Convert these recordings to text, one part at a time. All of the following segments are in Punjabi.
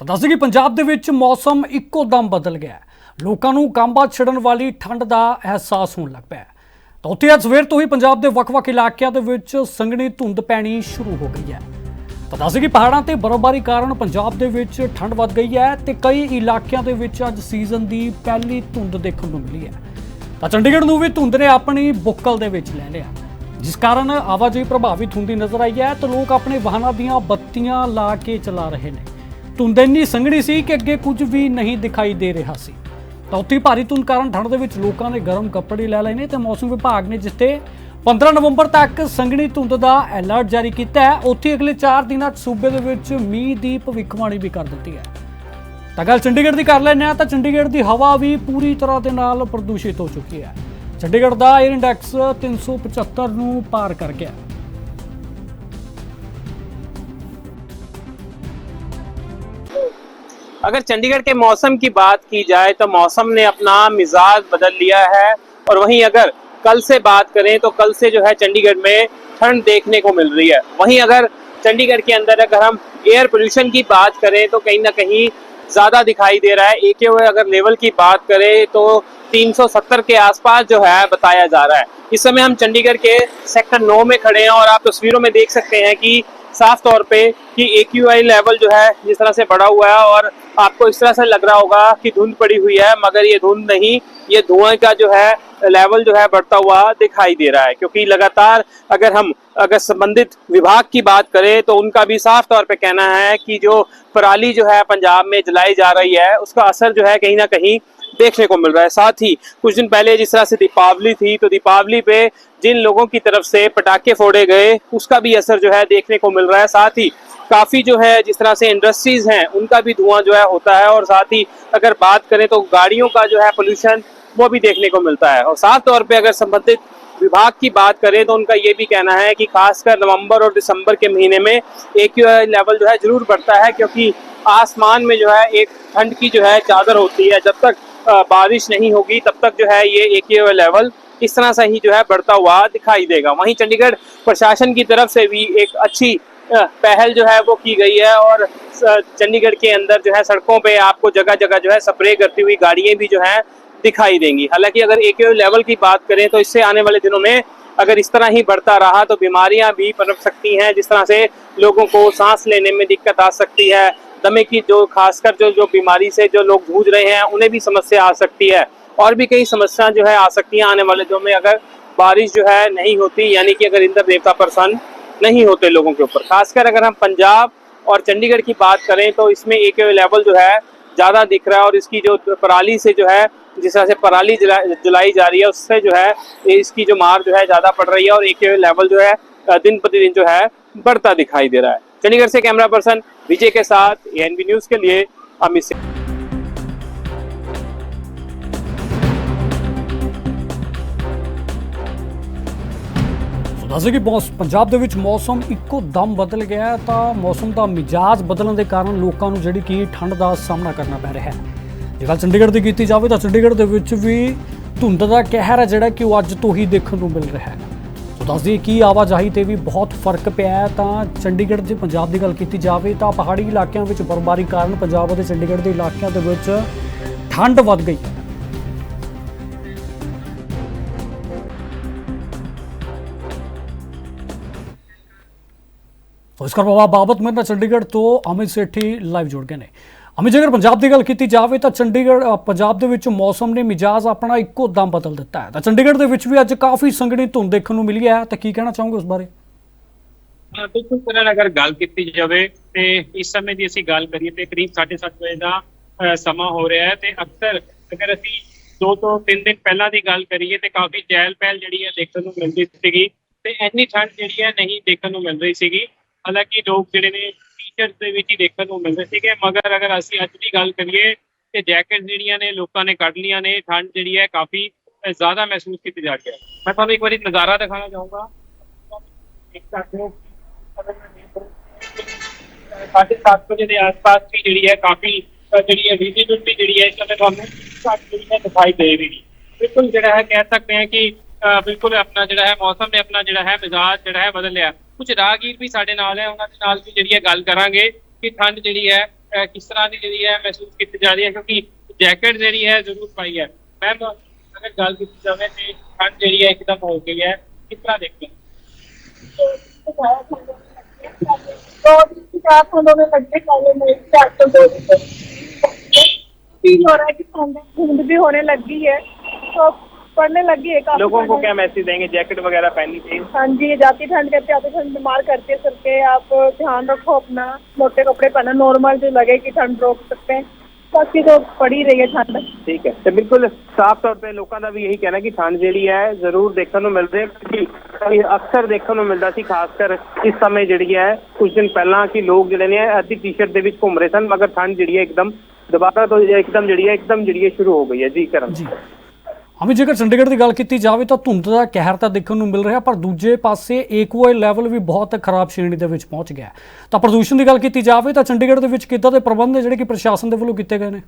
ਤਾਂ ਦੱਸ ਕਿ ਪੰਜਾਬ ਦੇ ਵਿੱਚ ਮੌਸਮ ਇੱਕੋ ਦਮ ਬਦਲ ਗਿਆ ਲੋਕਾਂ ਨੂੰ ਕੰਬਾ ਛੜਨ ਵਾਲੀ ਠੰਡ ਦਾ ਅਹਿਸਾਸ ਹੋਣ ਲੱਗ ਪਿਆ ਤਾਂ ਉੱਥੇ ਅੱਜ ਸਵੇਰ ਤੋਂ ਹੀ ਪੰਜਾਬ ਦੇ ਵੱਖ-ਵੱਖ ਇਲਾਕਿਆਂ ਦੇ ਵਿੱਚ ਸੰਘਣੀ ਧੁੰਦ ਪੈਣੀ ਸ਼ੁਰੂ ਹੋ ਗਈ ਹੈ। ਤਾਂ ਦੱਸ ਕਿ ਪਹਾੜਾਂ ਤੇ ਬਰਫ਼ਬਾਰੀ ਕਾਰਨ ਪੰਜਾਬ ਦੇ ਵਿੱਚ ਠੰਡ ਵੱਧ ਗਈ ਹੈ ਤੇ ਕਈ ਇਲਾਕਿਆਂ ਦੇ ਵਿੱਚ ਅੱਜ ਸੀਜ਼ਨ ਦੀ ਪਹਿਲੀ ਧੁੰਦ ਦੇਖਣ ਨੂੰ ਮਿਲੀ ਹੈ। ਤਾਂ ਚੰਡੀਗੜ੍ਹ ਨੂੰ ਵੀ ਧੁੰਦ ਨੇ ਆਪਣੀ ਬੁੱਕਲ ਦੇ ਵਿੱਚ ਲੈ ਲਿਆ। ਜਿਸ ਕਾਰਨ ਆਵਾਜਾਈ ਪ੍ਰਭਾਵਿਤ ਹੁੰਦੀ ਨਜ਼ਰ ਆਈ ਹੈ ਤੇ ਲੋਕ ਆਪਣੇ ਵਾਹਨਾਂ ਦੀਆਂ ਬੱਤੀਆਂ ਲਾ ਕੇ ਚਲਾ ਰਹੇ ਨੇ। ਧੁੰਦ ਇੰਨੀ ਸੰਘਣੀ ਸੀ ਕਿ ਅੱਗੇ ਕੁਝ ਵੀ ਨਹੀਂ ਦਿਖਾਈ ਦੇ ਰਿਹਾ ਸੀ। ਤਾਂ ਉੱਥੇ ਭਾਰੀ ਧੁੰਦ ਕਾਰਨ ਠੰਡ ਦੇ ਵਿੱਚ ਲੋਕਾਂ ਨੇ ਗਰਮ ਕੱਪੜੇ ਲੈ ਲਏ ਨੇ ਤੇ ਮੌਸਮ ਵਿਭਾਗ ਨੇ ਜਿੱਥੇ 15 ਨਵੰਬਰ ਤੱਕ ਸੰਘਣੀ ਧੁੰਦ ਦਾ ਅਲਰਟ ਜਾਰੀ ਕੀਤਾ ਹੈ, ਉੱਥੇ ਅਗਲੇ 4 ਦਿਨਾਂ 'ਚ ਸੂਬੇ ਦੇ ਵਿੱਚ ਮੀਂਹ ਦੀ ਭਵਿੱਖਬਾਣੀ ਵੀ ਕਰ ਦਿੱਤੀ ਹੈ। ਤਾਂ ਗੱਲ ਚੰਡੀਗੜ੍ਹ ਦੀ ਕਰ ਲੈਂਦੇ ਹਾਂ, ਤਾਂ ਚੰਡੀਗੜ੍ਹ ਦੀ ਹਵਾ ਵੀ ਪੂਰੀ ਤਰ੍ਹਾਂ ਦੇ ਨਾਲ ਪ੍ਰਦੂਸ਼ਿਤ ਹੋ ਚੁੱਕੀ ਹੈ। ਚੰਡੀਗੜ੍ਹ ਦਾ 에ਅਰ ਇੰਡੈਕਸ 375 ਨੂੰ ਪਾਰ ਕਰ ਗਿਆ। अगर चंडीगढ़ के मौसम की बात की जाए तो मौसम ने अपना मिजाज बदल लिया है। और वहीं अगर कल से बात करें तो कल से जो है चंडीगढ़ में ठंड देखने को मिल रही है। वहीं अगर चंडीगढ़ के अंदर अगर हम एयर पोल्यूशन की बात करें तो कहीं ना कहीं ज़्यादा दिखाई दे रहा है। एक अगर लेवल की बात करें तो 370 के आसपास जो है बताया जा रहा है। इस समय हम चंडीगढ़ के सेक्टर 9 में खड़े हैं और आप तस्वीरों में देख सकते हैं कि साफ़ तौर पे कि एक्यूआई लेवल जो है, जिस तरह से बढ़ा हुआ है और आपको इस तरह से लग रहा होगा कि धुंध पड़ी हुई है, मगर ये धुंध नहीं, ये धुआँ का जो है लेवल जो है बढ़ता हुआ दिखाई दे रहा है। क्योंकि लगातार अगर हम, अगर संबंधित विभाग की बात करें तो उनका भी साफ़ तौर पे कहना है कि जो पराली जो है, पंजाब में जलाई जा रही है, उसका असर जो है कहीं ना कहीं देखने को मिल रहा है। साथ ही कुछ दिन पहले जिस तरह से दीपावली थी तो दीपावली पे जिन लोगों की तरफ़ से पटाखे फोड़े गए, उसका भी असर जो है देखने को मिल रहा है। साथ ही काफ़ी जो है जिस तरह से इंडस्ट्रीज़ हैं, उनका भी धुआँ जो है होता है और साथ ही अगर बात करें तो गाड़ियों का जो है पोल्यूशन वो भी देखने को मिलता है। और साफ़ तौर पे अगर संबंधित विभाग की बात करें तो उनका ये भी कहना है कि खासकर नवंबर और दिसंबर के महीने में एक लेवल जो है ज़रूर बढ़ता है, क्योंकि आसमान में जो है एक ठंड की जो है चादर होती है। जब तक बारिश नहीं होगी, तब तक जो है ये एक लेवल इस तरह से ही जो है बढ़ता हुआ दिखाई देगा। वहीं चंडीगढ़ प्रशासन की तरफ़ से भी एक अच्छी पहल जो है वो की गई है और चंडीगढ़ के अंदर जो है सड़कों पे आपको जगह जगह जो है स्प्रे करती हुई गाड़ियाँ भी जो है दिखाई देंगी। हालाँकि अगर एक लेवल की बात करें तो इससे आने वाले दिनों में अगर इस तरह ही बढ़ता रहा तो बीमारियाँ भी पनप सकती हैं, जिस तरह से लोगों को सांस लेने में दिक्कत आ सकती है। दमे की जो खासकर जो जो बीमारी से जो लोग जूझ रहे हैं उन्हें भी समस्या आ सकती है। और भी कई समस्याएँ जो है आ सकती हैं आने वाले दिनों में। अगर बारिश जो है नहीं होती यानी कि अगर इंद्र देवता प्रसन्न नहीं होते लोगों के ऊपर। खासकर अगर हम पंजाब और चंडीगढ़ की बात करें तो इसमें एक लेवल जो है ज़्यादा दिख रहा है। और इसकी जो पराली से जो है जिस तरह से पराली जला, जलाई जा रही है उससे जो है इसकी जो मार जो है ज़्यादा पड़ रही है। और एक लेवल जो है दिन प्रतिदिन जो है बढ़ता दिखाई दे रहा है। चंडीगढ़ से कैमरा पर्सन विजय के साथ एनबी न्यूज़ के लिए अमित सिंह ਸੋ ਦੱਸੇ ਕਿ ਮੌਸ- ਪੰਜਾਬ ਦੇ ਵਿੱਚ ਮੌਸਮ ਇੱਕੋ ਦਮ ਬਦਲ ਗਿਆ ਹੈ ਤਾਂ ਮੌਸਮ ਦਾ ਮਿਜਾਜ ਬਦਲਣ ਦੇ ਕਾਰਨ ਲੋਕਾਂ ਨੂੰ ਜਿਹੜੀ ਕਿ ਠੰਡ ਦਾ ਸਾਹਮਣਾ ਕਰਨਾ ਪੈ ਰਿਹਾ ਹੈ ਜੇ ਗੱਲ ਚੰਡੀਗੜ੍ਹ ਦੀ ਕੀਤੀ ਜਾਵੇ ਤਾਂ ਚੰਡੀਗੜ੍ਹ ਦੇ ਵਿੱਚ ਵੀ ਧੁੰਦ ਦਾ ਕਹਿਰ ਹੈ ਜਿਹੜਾ ਕਿ ਉਹ ਅੱਜ ਤੋਂ ਹੀ ਦੇਖਣ ਨੂੰ ਮਿਲ ਰਿਹਾ ਹੈ ਸੋ ਦੱਸ ਦਈਏ ਕਿ ਆਵਾਜਾਈ ਤੇ ਵੀ ਬਹੁਤ ਫ਼ਰਕ ਪਿਆ ਤਾਂ ਚੰਡੀਗੜ੍ਹ ਜੇ ਪੰਜਾਬ ਦੀ ਗੱਲ ਕੀਤੀ ਜਾਵੇ ਤਾਂ ਪਹਾੜੀ ਇਲਾਕਿਆਂ ਵਿੱਚ ਬਰਫ਼ਬਾਰੀ ਕਾਰਨ ਪੰਜਾਬ ਅਤੇ ਚੰਡੀਗੜ੍ਹ ਦੇ ਇਲਾਕਿਆਂ ਦੇ ਵਿੱਚ ਠੰਡ ਵੱਧ ਗਈ। ਹੈ ਤੋ ਇਸ ਕਰਵਾ ਬਾਬਤ ਮੇਰੇ ਨਾਲ ਚੰਡੀਗੜ੍ਹ ਤੋਂ ਅਮਿਤ ਸੇਠੀ ਲਾਈਵ ਜੁੜ ਗਏ ਨੇ। ਅਮਿਤ ਜੇਕਰ ਪੰਜਾਬ ਦੀ ਗੱਲ ਕੀਤੀ ਜਾਵੇ ਤਾਂ ਚੰਡੀਗੜ੍ਹ ਪੰਜਾਬ ਦੇ ਵਿੱਚ ਮੌਸਮ ਨੇ ਮਿਜਾਜ਼ ਆਪਣਾ ਇੱਕੋ ਦਮ ਬਦਲ ਦਿੱਤਾ ਹੈ। ਤਾਂ ਚੰਡੀਗੜ੍ਹ ਦੇ ਵਿੱਚ ਵੀ ਅੱਜ ਕਾਫੀ ਸੰਘਣੀ ਧੁੰਦ ਦੇਖਣ ਨੂੰ ਮਿਲੀ ਹੈ। ਤਾਂ ਕੀ ਕਹਿਣਾ ਚਾਹੋਗੇ ਉਸ ਬਾਰੇ? ਬਿਲਕੁਲ ਕਰਨ ਅਗਰ ਗੱਲ ਕੀਤੀ ਜਾਵੇ ਤੇ ਇਸ ਸਮੇਂ ਦੀ ਅਸੀਂ ਗੱਲ ਕਰੀਏ ਤੇ ਕਰੀਬ 7:30 ਵਜੇ ਦਾ ਸਮਾਂ ਹੋ ਰਿਹਾ ਹੈ ਤੇ ਅਕਸਰ ਅਗਰ ਅਸੀਂ ਦੋ ਤੋਂ ਤਿੰਨ ਦਿਨ ਪਹਿਲਾਂ ਦੀ ਗੱਲ ਕਰੀਏ ਤੇ ਕਾਫੀ ਚਹਿਲ ਪਹਿਲ ਜਿਹੜੀ ਹੈ ਦੇਖਣ ਨੂੰ ਮਿਲਦੀ ਸੀਗੀ ਤੇ ਇੰਨੀ ਠੰਡ ਜਿਹੜੀ ਹੈ ਨਹੀਂ ਦੇਖਣ ਨੂੰ ਮਿਲ ਰਹੀ ਸੀਗੀ। ਹਾਲਾਂਕਿ ਲੋਕ ਜਿਹੜੇ ਨੇ ਟੀ-ਸ਼ਰਟ ਦੇ ਵਿੱਚ ਹੀ ਦੇਖਣ ਨੂੰ ਮਿਲਦੇ ਸੀਗੇ ਮਗਰ ਅਗਰ ਅਸੀਂ ਅੱਜ ਦੀ ਗੱਲ ਕਰੀਏ ਤੇ ਜੈਕਟ ਜਿਹੜੀਆਂ ਨੇ ਲੋਕਾਂ ਨੇ ਕੱਢ ਲੀਆਂ ਨੇ ਠੰਡ ਜਿਹੜੀ ਹੈ ਕਾਫੀ ਅ, ਜ਼ਿਆਦਾ ਮਹਿਸੂਸ ਕੀਤੀ ਜਾ ਰਹੀ ਹੈ ਮੈਂ ਤੁਹਾਨੂੰ ਇੱਕ ਵਾਰੀ ਨਜ਼ਾਰਾ ਦਿਖਾਉਣਾ ਚਾਹੂੰਗਾ ਇੱਕ ਸਕਦੇ ਹੋ ਸਾਢੇ ਸੱਤ ਵਜੇ ਦੇ ਆਸ-ਪਾਸ ਵੀ ਜਿਹੜੀ ਹੈ ਕਾਫੀ ਅ, ਜਿਹੜੀ ਹੈ ਵਿਜ਼ਿਬਿਲਟੀ ਜਿਹੜੀ ਹੈ ਇਸ ਸਮੇਂ ਤੁਹਾਨੂੰ ਘੱਟ ਜਿਹੜੀ ਹੈ ਦਿਖਾਈ ਦੇ ਰਹੀ ਹੈ ਬਿਲਕੁਲ ਜਿਹੜਾ ਹੈ ਕਹਿ ਸਕਦੇ ਹਾਂ ਕਿ ਅ, ਬਿਲਕੁਲ ਆਪਣਾ ਜਿਹੜਾ ਹੈ ਮੌਸਮ ਨੇ ਆਪਣਾ ਜਿਹੜਾ ਹੈ ਮਿਜ਼ਾਜ ਜਿਹੜਾ ਹੈ ਬਦਲ ਲਿਆ ਕੁਝ ਰਾਹਗੀਰ ਵੀ ਸਾਡੇ ਨਾਲ ਹੈ ਉਹਨਾਂ ਦੇ ਨਾਲ ਵੀ ਜਿਹੜੀ ਹੈ ਗੱਲ ਕਰਾਂਗੇ ਕਿ ਠੰਡ ਜਿਹੜੀ ਹੈ ਅਹ, ਕਿਸ ਤਰ੍ਹਾਂ ਦੀ ਜਿਹੜੀ ਹੈ ਮਹਿਸੂਸ ਕੀਤੀ ਜਾ ਰਹੀ ਹੈ ਕਿਉਂਕਿ ਜੈਕਟ ਜਿਹੜੀ ਹੈ ਜ਼ਰੂਰ ਪਾਈ ਹੈ ਮੈਮ ਅਗਰ ਗੱਲ ਕੀਤੀ ਜਾਵੇ ਤੇ ਠੰਡ ਜਿਹੜੀ ਹੈ ਇੱਕਦਮ ਹੋ ਗਈ ਹੈ ਕਿਸ ਤਰ੍ਹਾਂ ਦੇਖਦੇ ਹੋ दो दिन से चार फूलों में लगते काले में चार सौ दो दिन से फील हो रहा है कि ठंड धुंध भी होने लगी है तो पड़ने लगी है काफी लोगों को ठंड। क्या मैसेज देंगे जैकेट वगैरह पहननी चाहिए हाँ जी जाती ठंड करते आती ठंड बीमार करते सबके आप ध्यान रखो अपना मोटे कपड़े पहना नॉर्मल जो लगे कि ठंड रोक सकते हैं बाकी तो पड़ ही रही है ठंड ਠੀਕ ਹੈ ਤੇ ਬਿਲਕੁਲ ਸਾਫ਼ ਤੌਰ ਤੇ ਲੋਕਾਂ ਦਾ ਵੀ ਇਹੀ ਕਹਿਣਾ ਕਿ ਠੰਡ ਜਿਹੜੀ ਹੈ ਜ਼ਰੂਰ ਦੇਖਣ ਨੂੰ ਮਿਲ ਰਹੀ ਹੈ ਕਿਉਂਕਿ ਇਹ ਅਕਸਰ ਦੇਖਣ ਨੂੰ ਮਿਲਦਾ ਸੀ ਖਾਸ ਕਰ ਇਸ ਸਮੇਂ ਜਿਹੜੀ ਹੈ ਕੁਝ ਦਿਨ ਪਹਿਲਾਂ ਕਿ ਲੋਕ ਜਿਹੜੇ ਨੇ ਅੱਧੀ ਟੀ-ਸ਼ਰਟ ਦੇ ਵਿੱਚ ਘੁੰਮ ਰਹੇ ਸਨ ਮਗਰ ਠੰਡ ਜਿਹੜੀ ਹੈ ਇੱਕਦਮ ਦੁਬਾਰਾ ਤੋਂ ਇੱਕਦਮ ਜਿਹੜੀ ਹੈ ਇੱਕਦਮ ਜਿਹੜੀ ਹੈ ਸ਼ੁਰੂ ਹੋ ਗਈ ਹੈ ਜੀ ਕਰਨ ਜੀ ਅਮੀ ਜੇਕਰ ਚੰਡੀਗੜ੍ਹ ਦੀ ਗੱਲ ਕੀਤੀ ਜਾਵੇ ਤਾਂ ਧੁੰਦ ਦਾ ਕਹਿਰ ਤਾਂ ਦੇਖਣ ਨੂੰ ਮਿਲ ਰਿਹਾ, ਪਰ ਦੂਜੇ ਪਾਸੇ ਏਕੂਆਈ ਲੈਵਲ ਵੀ ਬਹੁਤ ਖਰਾਬ ਸ਼੍ਰੇਣੀ ਦੇ ਵਿੱਚ ਪਹੁੰਚ ਗਿਆ ਤਾਂ ਪ੍ਰਦੂਸ਼ਣ ਦੀ ਗੱਲ ਕੀਤੀ ਜਾਵੇ ਤਾਂ ਚੰਡੀਗੜ੍ਹ ਦੇ ਵਿੱਚ ਕਿੱਦਾਂ ਦੇ ਪ੍ਰਬੰਧ ਨੇ ਜਿਹੜੇ ਕਿ ਪ੍ਰਸ਼ਾਸਨ ਦੇ ਵੱਲੋਂ ਕੀਤੇ ਗਏ ਨੇ?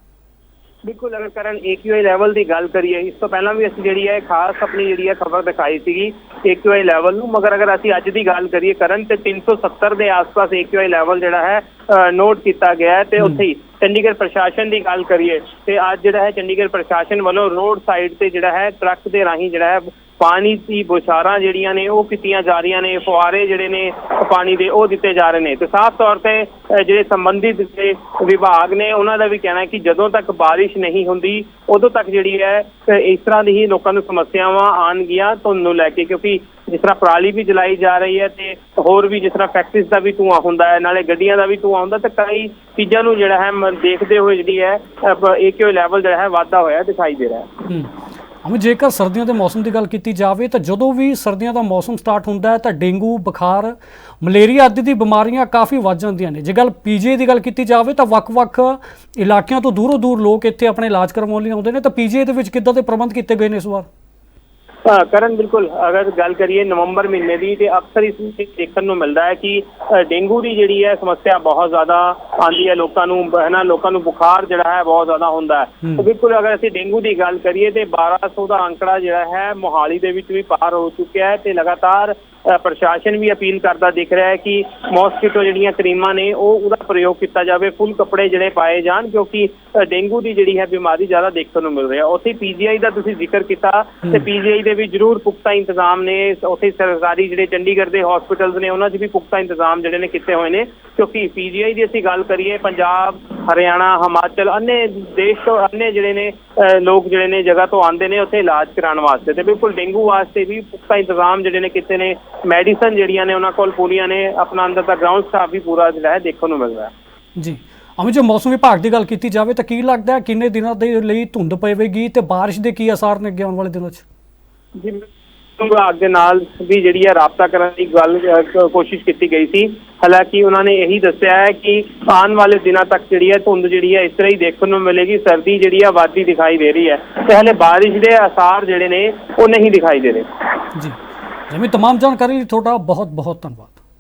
ਬਿਲਕੁਲ ਅਗਰ ਕਰਨ AQI ਲੈਵਲ ਦੀ ਗੱਲ ਕਰੀਏ ਇਸ ਤੋਂ ਪਹਿਲਾਂ ਵੀ ਅਸੀਂ ਜਿਹੜੀ ਹੈ ਖਾਸ ਆਪਣੀ ਜਿਹੜੀ ਹੈ ਖਬਰ ਦਿਖਾਈ ਸੀਗੀ AQI ਲੈਵਲ ਨੂੰ। ਮਗਰ ਅਗਰ ਅਸੀਂ ਅੱਜ ਦੀ ਗੱਲ ਕਰੀਏ ਕਰਨ ਤੇ 370 ਦੇ ਆਸ-ਪਾਸ AQI ਲੈਵਲ ਜਿਹੜਾ ਹੈ ਨੋਟ ਕੀਤਾ ਗਿਆ ਹੈ ਤੇ ਉੱਥੇ ਹੀ ਚੰਡੀਗੜ੍ਹ ਪ੍ਰਸ਼ਾਸਨ ਦੀ ਗੱਲ ਕਰੀਏ ਤੇ ਅੱਜ ਜਿਹੜਾ ਹੈ ਚੰਡੀਗੜ੍ਹ ਪ੍ਰਸ਼ਾਸਨ ਵੱਲੋਂ ਰੋਡ ਸਾਈਡ ਤੇ ਜਿਹੜਾ ਹੈ ਟਰੱਕ ਦੇ ਰਾਹੀਂ ਜਿਹੜਾ ਹੈ ਪਾਣੀ ਦੀ ਬੁਸ਼ਾਰਾਂ ਜਿਹੜੀਆਂ ਨੇ ਉਹ ਕੀਤੀਆਂ ਜਾ ਰਹੀਆਂ ਨੇ ਫੁਆਰੇ ਜਿਹੜੇ ਨੇ ਪਾਣੀ ਦੇ ਉਹ ਦਿੱਤੇ ਜਾ ਰਹੇ ਨੇ। ਤੇ ਸਾਫ਼ ਤੌਰ ਤੇ ਜਿਹੜੇ ਸੰਬੰਧਿਤ ਵਿਭਾਗ ਨੇ, ਉਹਨਾਂ ਦਾ ਵੀ ਕਹਿਣਾ ਕਿ ਜਦੋਂ ਤੱਕ ਬਾਰਿਸ਼ ਨਹੀਂ ਹੁੰਦੀ, ਉਦੋਂ ਤੱਕ ਜਿਹੜੀ ਹੈ ਇਸ ਤਰ੍ਹਾਂ ਦੀ ਹੀ ਲੋਕਾਂ ਨੂੰ ਸਮੱਸਿਆਵਾਂ ਆਣਗੀਆਂ ਧੁੰਦ ਨੂੰ ਲੈ ਕੇ, ਕਿਉਂਕਿ ਜਿਸ ਤਰ੍ਹਾਂ ਪਰਾਲੀ ਵੀ ਜਲਾਈ ਜਾ ਰਹੀ ਹੈ ਤੇ ਹੋਰ ਵੀ ਜਿਸ ਤਰ੍ਹਾਂ ਫੈਕਟਰੀਜ਼ ਦਾ ਵੀ ਧੂੰਆਂ ਹੁੰਦਾ ਹੈ, ਨਾਲੇ ਗੱਡੀਆਂ ਦਾ ਵੀ ਧੂੰਆਂ ਹੁੰਦਾ, ਤੇ ਕਈ ਚੀਜ਼ਾਂ ਨੂੰ ਜਿਹੜਾ ਹੈ ਦੇਖਦੇ ਹੋਏ ਜਿਹੜੀ ਹੈ ਏਕਿਊ ਲੈਵਲ ਜਿਹੜਾ ਹੈ, ਵਾਧਾ ਹੋਇਆ ਦਿਖਾਈ ਦੇ ਰਿਹਾ ਹੈ। ਅਮੀ ਜੇਕਰ ਸਰਦੀਆਂ ਦੇ ਮੌਸਮ ਦੀ ਗੱਲ ਕੀਤੀ ਜਾਵੇ ਤਾਂ ਜਦੋਂ ਵੀ ਸਰਦੀਆਂ ਦਾ ਮੌਸਮ ਸਟਾਰਟ ਹੁੰਦਾ ਹੈ ਤਾਂ ਡੇਂਗੂ, ਬੁਖਾਰ, ਮਲੇਰੀਆ ਆਦਿ ਦੀ ਬਿਮਾਰੀਆਂ ਕਾਫੀ ਵੱਧ ਜਾਂਦੀਆਂ ਨੇ। ਜੇ ਗੱਲ ਪੀਜੀਆਈ ਦੀ ਗੱਲ ਕੀਤੀ ਜਾਵੇ ਤਾਂ ਵੱਖ-ਵੱਖ ਇਲਾਕਿਆਂ ਤੋਂ ਦੂਰੋਂ ਦੂਰ ਲੋਕ ਇੱਥੇ ਆਪਣੇ ਇਲਾਜ ਕਰਵਾਉਣ ਲਈ ਆਉਂਦੇ ਨੇ। ਤਾਂ ਪੀਜੀਆਈ ਦੇ ਵਿੱਚ ਕਿੱਦਾਂ ਦੇ ਪ੍ਰਬੰਧ ਕੀਤੇ ਗਏ ਨੇ ਇਸ ਵਾਰ? ਕਰਨ ਬਿਲਕੁਲ ਅਗਰ ਗੱਲ ਕਰੀਏ ਨਵੰਬਰ ਮਹੀਨੇ ਦੀ ਤੇ ਅਕਸਰ ਇਸ ਵਿੱਚ ਦੇਖਣ ਨੂੰ ਮਿਲਦਾ ਹੈ ਕਿ ਡੇਂਗੂ ਦੀ ਜਿਹੜੀ ਹੈ ਸਮੱਸਿਆ ਬਹੁਤ ਜ਼ਿਆਦਾ ਆਂਦੀ ਹੈ ਲੋਕਾਂ ਨੂੰ ਹੈ ਨਾ ਲੋਕਾਂ ਨੂੰ ਬੁਖਾਰ ਜਿਹੜਾ ਹੈ ਬਹੁਤ ਜ਼ਿਆਦਾ ਹੁੰਦਾ ਹੈ। ਤੇ ਬਿਲਕੁਲ ਅਗਰ ਅਸੀਂ ਡੇਂਗੂ ਦੀ ਗੱਲ ਕਰੀਏ ਤੇ 1200 ਦਾ ਅੰਕੜਾ ਜਿਹੜਾ ਹੈ ਮੋਹਾਲੀ ਦੇ ਵਿੱਚ ਵੀ ਪਾਰ ਹੋ ਚੁੱਕਿਆ ਹੈ ਤੇ ਲਗਾਤਾਰ ਪ੍ਰਸ਼ਾਸਨ ਵੀ ਅਪੀਲ ਕਰਦਾ ਦਿਖ ਰਿਹਾ ਹੈ ਕਿ ਮੌਸਕੀਟੋ ਜਿਹੜੀਆਂ ਕਰੀਮਾਂ ਨੇ ਉਹ ਉਹਦਾ ਪ੍ਰਯੋਗ ਕੀਤਾ ਜਾਵੇ ਫੁੱਲ ਕੱਪੜੇ ਜਿਹੜੇ ਪਾਏ ਜਾਣ ਕਿਉਂਕਿ ਡੇਂਗੂ ਦੀ ਜਿਹੜੀ ਹੈ ਬਿਮਾਰੀ ਜ਼ਿਆਦਾ ਦੇਖਣ ਨੂੰ ਮਿਲ ਰਹੀ ਹੈ। ਉੱਥੇ ਪੀਜੀਆਈ ਦਾ ਤੁਸੀਂ ਜ਼ਿਕਰ ਕੀਤਾ ਤੇ ਪੀਜੀਆਈ ਦੇ ਵੀ ਜ਼ਰੂਰ ਪੁਖਤਾ ਇੰਤਜ਼ਾਮ ਨੇ। ਉੱਥੇ ਸਰਕਾਰੀ ਜਿਹੜੇ ਚੰਡੀਗੜ੍ਹ ਦੇ ਹਸਪੀਟਲਸ ਨੇ ਉਹਨਾਂ 'ਚ ਵੀ ਪੁਖਤਾ ਇੰਤਜ਼ਾਮ ਜਿਹੜੇ ਨੇ ਕੀਤੇ ਹੋਏ ਨੇ। ਕਿਉਂਕਿ ਪੀਜੀਆਈ ਦੀ ਅਸੀਂ ਗੱਲ ਕਰੀਏ ਪੰਜਾਬ ਹਰਿਆਣਾ ਹਿਮਾਚਲ ਅੰਨੇ ਦੇਸ਼ ਤੋਂ ਅੰਨੇ ਜਿਹੜੇ ਨੇ ਲੋਕ ਜਿਹੜੇ ਨੇ ਜਗ੍ਹਾ ਤੋਂ ਆਉਂਦੇ ਨੇ ਉੱਥੇ ਇਲਾਜ ਕਰਾਉਣ ਵਾਸਤੇ ਤੇ ਬਿਲਕੁਲ ਡੇਂਗੂ ਵਾਸਤੇ ਵੀ ਪੁਖਤਾ ਇੰਤਜ਼ਾਮ ਜਿਹੜੇ ਨੇ ਕੀਤੇ ਨੇ ਮੈਡੀਸਨ ਜਿਹੜੀਆਂ ਨੇ ਉਹਨਾਂ ਕੋਲ ਪੂਰੀਆਂ ਨੇ ਆਪਣਾ ਅੰਦਰ ਦਾ ਗਰਾਊਂਡ ਸਟਾਫ ਵੀ ਪੂਰਾ ਜਿਹੜਾ ਹੈ ਦੇਖਣ ਨੂੰ ਮਿਲ ਰਿਹਾ ਹੈ। ਜੀ। ਅਮੀ ਜੇ ਮੌਸਮ ਵਿਭਾਗ ਦੀ ਗੱਲ ਕੀਤੀ ਜਾਵੇ ਤਾਂ ਕੀ ਲੱਗਦਾ ਹੈ ਕਿੰਨੇ ਦਿਨਾਂ ਦੇ ਲਈ ਧੁੰਦ ਪਵੇਗੀ ਤੇ ਬਾਰਿਸ਼ ਦੇ ਕੀ ਅਸਾਰ ਨੇ ਅੱਗੇ ਆਉਣ ਵਾਲੇ ਦਿਨਾਂ 'ਚ? ਜੀ ਵਿਭਾਗ ਦੇ ਨਾਲ ਵੀ ਜਿਹੜੀ ਹੈ ਰਾਬਤਾ ਕਰਨ ਦੀ ਗੱਲ ਅ, ਕ- ਕੋਸ਼ਿਸ਼ ਕੀਤੀ ਗਈ ਸੀ ਹਾਲਾਂਕਿ ਉਹਨਾਂ ਨੇ ਇਹੀ ਦੱਸਿਆ ਹੈ ਕਿ ਆਉਣ ਵਾਲੇ ਦਿਨਾਂ ਤੱਕ ਜਿਹੜੀ ਹੈ ਧੁੰਦ ਜਿਹੜੀ ਹੈ ਇਸ ਤਰ੍ਹਾਂ ਹੀ ਦੇਖਣ ਨੂੰ ਮਿਲੇਗੀ ਸਰਦੀ ਜਿਹੜੀ ਹੈ ਵਾਧੀ ਦਿਖਾਈ ਦੇ ਰਹੀ ਹੈ ਤੇ ਹਲੇ ਬਾਰਿਸ਼ ਦੇ ਅਸਾਰ ਜਿਹੜੇ ਨੇ ਉਹ ਨਹੀਂ ਦਿਖਾਈ ਦੇ ਰਹੇ ਜੀ ਜਿਵੇਂ तमाम ਜਾਣਕਾਰੀ ਲਈ ਤੁਹਾਡਾ ਬਹੁਤ ਬਹੁਤ ਧੰਨਵਾਦ